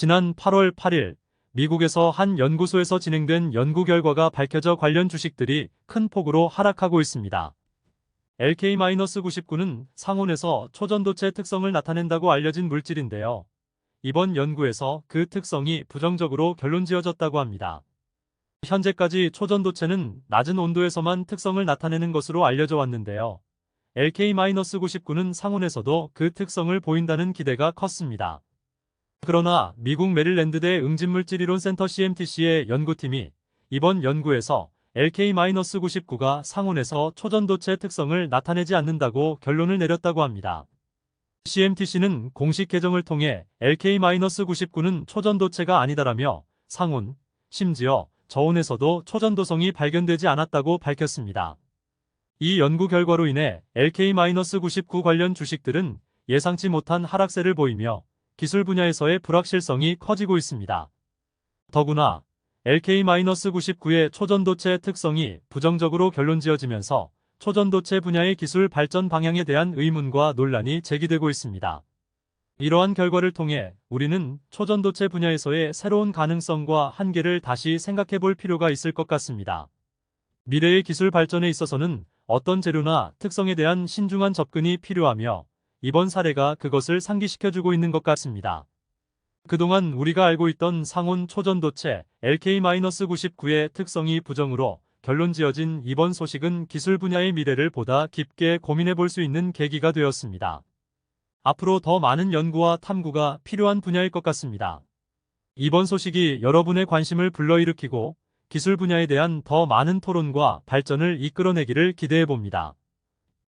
지난 8월 8일 미국에서 한 연구소에서 진행된 연구 결과가 밝혀져 관련 주식들이 큰 폭으로 하락하고 있습니다. LK-99는 상온에서 초전도체 특성을 나타낸다고 알려진 물질인데요. 이번 연구에서 그 특성이 부정적으로 결론 지어졌다고 합니다. 현재까지 초전도체는 낮은 온도에서만 특성을 나타내는 것으로 알려져 왔는데요. LK-99는 상온에서도 그 특성을 보인다는 기대가 컸습니다. 그러나 미국 메릴랜드대 응집물질 이론 센터 CMTC의 연구팀이 이번 연구에서 LK-99가 상온에서 초전도체 특성을 나타내지 않는다고 결론을 내렸다고 합니다. CMTC는 공식 계정을 통해 LK-99는 초전도체가 아니다라며 상온, 심지어 저온에서도 초전도성이 발견되지 않았다고 밝혔습니다. 이 연구 결과로 인해 LK-99 관련 주식들은 예상치 못한 하락세를 보이며 기술 분야에서의 불확실성이 커지고 있습니다. 더구나 LK-99의 초전도체 특성이 부정적으로 결론지어지면서 초전도체 분야의 기술 발전 방향에 대한 의문과 논란이 제기되고 있습니다. 이러한 결과를 통해 우리는 초전도체 분야에서의 새로운 가능성과 한계를 다시 생각해 볼 필요가 있을 것 같습니다. 미래의 기술 발전에 있어서는 어떤 재료나 특성에 대한 신중한 접근이 필요하며 이번 사례가 그것을 상기시켜주고 있는 것 같습니다. 그동안 우리가 알고 있던 상온 초전도체 LK-99의 특성이 부정으로 결론 지어진 이번 소식은 기술 분야의 미래를 보다 깊게 고민해 볼 수 있는 계기가 되었습니다. 앞으로 더 많은 연구와 탐구가 필요한 분야일 것 같습니다. 이번 소식이 여러분의 관심을 불러일으키고 기술 분야에 대한 더 많은 토론과 발전을 이끌어내기를 기대해 봅니다.